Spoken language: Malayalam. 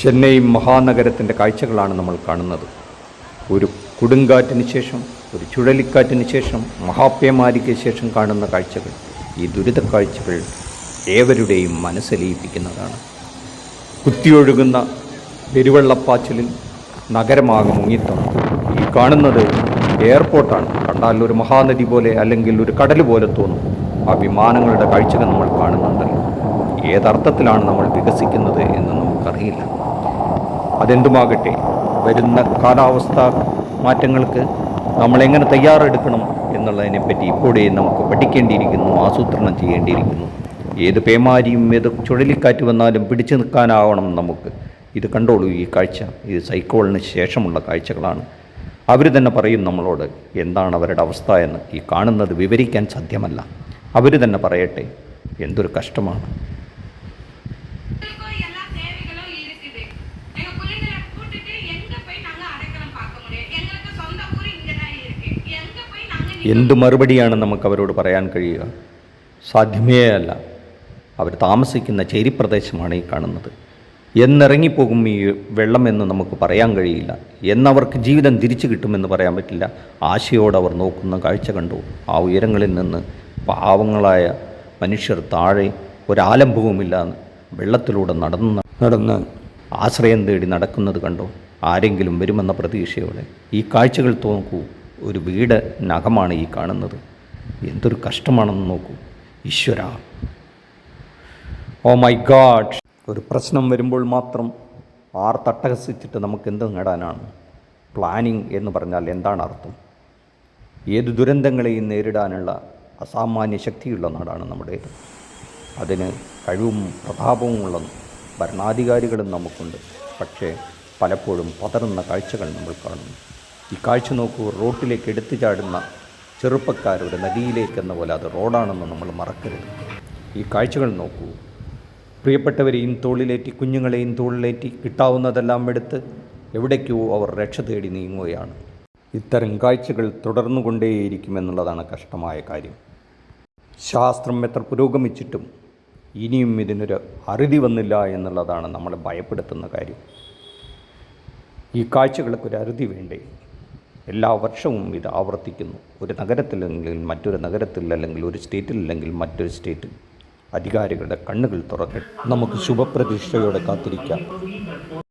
ചെന്നൈ മഹാനഗരത്തിന്റെ കാഴ്ചകളാണ് നമ്മൾ കാണുന്നത്. ഒരു കൊടുങ്കാറ്റിന് ശേഷം ഒരു ചുഴലിക്കാറ്റിന് ശേഷം മഹാപ്യമാരിക്ക് ശേഷം കാണുന്ന കാഴ്ചകൾ ഈ ദുരിത കാഴ്ചകൾ ഏവരുടെയും മനസ്സലിയിപ്പിക്കുന്നതാണ്. കുത്തിയൊഴുകുന്ന പെരുവെള്ളപ്പാച്ചിലിൽ നഗരമാകെ മുങ്ങിത്തണം ഈ കാണുന്നത് എയർപോർട്ടാണ്. കണ്ടാൽ ഒരു മഹാനദി പോലെ അല്ലെങ്കിൽ ഒരു കടൽ പോലെ തോന്നും. ആ വിമാനങ്ങളുടെ കാഴ്ചകൾ നമ്മൾ കാണുന്നുണ്ടല്ലോ. ഏതർത്ഥത്തിലാണ് നമ്മൾ വികസിക്കുന്നത് എന്ന് നമുക്കറിയില്ല. അതെന്തുമാകട്ടെ വരുന്ന കാലാവസ്ഥ മാറ്റങ്ങൾക്ക് നമ്മളെങ്ങനെ തയ്യാറെടുക്കണം എന്നുള്ളതിനെപ്പറ്റി ഇപ്പോഴേ നമുക്ക് പഠിക്കേണ്ടിയിരിക്കുന്നു ആസൂത്രണം ചെയ്യേണ്ടിയിരിക്കുന്നു. ഏത് പേമാരിയും ഏത് ചുഴലിക്കാറ്റ് വന്നാലും പിടിച്ചു നിൽക്കാനാവണം നമുക്ക്. ഇത് കണ്ടോളൂ ഈ കാഴ്ച. ഇത് സൈക്കോളിന് ശേഷമുള്ള കാഴ്ചകളാണ്. അവർ തന്നെ പറയും നമ്മളോട് എന്താണ് അവരുടെ അവസ്ഥ എന്ന്? ഈ കാണുന്നത് വിവരിക്കാൻ സാധ്യമല്ല. അവർ തന്നെ പറയട്ടെ എന്തൊരു കഷ്ടമാണ്. എന്ത് മറുപടിയാണ് നമുക്ക് അവരോട് പറയാൻ കഴിയുക? സാധ്യമേ അല്ല. അവർ താമസിക്കുന്ന ചേരിപ്രദേശമാണ് ഈ കാണുന്നത്. എന്നിറങ്ങിപ്പോകും ഈ വെള്ളമെന്ന് നമുക്ക് പറയാൻ കഴിയില്ല. എന്നവർക്ക് ജീവിതം തിരിച്ചു കിട്ടുമെന്ന് പറയാൻ പറ്റില്ല. ആശയോടെ അവർ നോക്കുന്ന കാഴ്ച കണ്ടു. ആ ഉയരങ്ങളിൽ നിന്ന് പാവങ്ങളായ മനുഷ്യർ താഴെ ഒരാലംഭവുമില്ലാന്ന് വെള്ളത്തിലൂടെ നടന്ന് നടന്ന് ആശ്രയം തേടി നടക്കുന്നത് കണ്ടോ. ആരെങ്കിലും വരുമെന്ന പ്രതീക്ഷയോടെ ഈ കാഴ്ചകൾ നോക്കൂ ഒരു വീട് നഖമാണ് ഈ കാണുന്നത്. എന്തൊരു കഷ്ടമാണെന്ന് നോക്കൂ. ഈശ്വര. ഓ മൈ ഗാഡ് ഒരു പ്രശ്നം വരുമ്പോൾ മാത്രം ആർ തട്ടഹസിച്ചിട്ട് നമുക്ക് എന്ത് നേടാനാണ്. പ്ലാനിങ് എന്ന് പറഞ്ഞാൽ എന്താണ് അർത്ഥം? ഏത് ദുരന്തങ്ങളെയും നേരിടാനുള്ള അസാമാന്യ ശക്തിയുള്ള നാടാണ് നമ്മുടേത്. അതിന് കഴിവും പ്രതാപവും ഉള്ള ഭരണാധികാരികളും നമുക്കുണ്ട്. പക്ഷേ പലപ്പോഴും പതറുന്ന കാഴ്ചകൾ നമ്മൾ കാണുന്നു. ഈ കാഴ്ച നോക്കൂ റോട്ടിലേക്ക് എടുത്തു ചാടുന്ന ചെറുപ്പക്കാരുടെ നദിയിലേക്ക് നദിയിലേക്കെന്ന പോലെ അത് റോഡാണെന്ന് നമ്മൾ മറക്കരുത്. ഈ കാഴ്ചകൾ നോക്കൂ. പ്രിയപ്പെട്ടവരെയും തോളിലേറ്റി കുഞ്ഞുങ്ങളെയും തോളിലേറ്റി കിട്ടാവുന്നതെല്ലാം എടുത്ത് എവിടേക്കോ അവർ രക്ഷ തേടി നീങ്ങുകയാണ്. ഇത്തരം കാഴ്ചകൾ തുടർന്നുകൊണ്ടേയിരിക്കുമെന്നുള്ളതാണ് കഷ്ടമായ കാര്യം. ശാസ്ത്രം എത്ര പുരോഗമിച്ചിട്ടും ഇനിയും ഇതിനൊരു അറുതി വന്നില്ല എന്നുള്ളതാണ് നമ്മളെ ഭയപ്പെടുത്തുന്ന കാര്യം. ഈ കാഴ്ചകൾക്കൊരു അറുതി വേണ്ടേ? എല്ലാ വർഷവും ഇത് ആവർത്തിക്കുന്നു. ഒരു നഗരത്തിലെങ്കിൽ മറ്റൊരു നഗരത്തിൽ അല്ലെങ്കിൽ ഒരു സ്റ്റേറ്റിലല്ലെങ്കിൽ മറ്റൊരു സ്റ്റേറ്റിൽ അധികാരികളുടെ കണ്ണുകൾ തുറക്കട്ടെ. നമുക്ക് ശുഭപ്രതീക്ഷയോടെ കാത്തിരിക്കാം.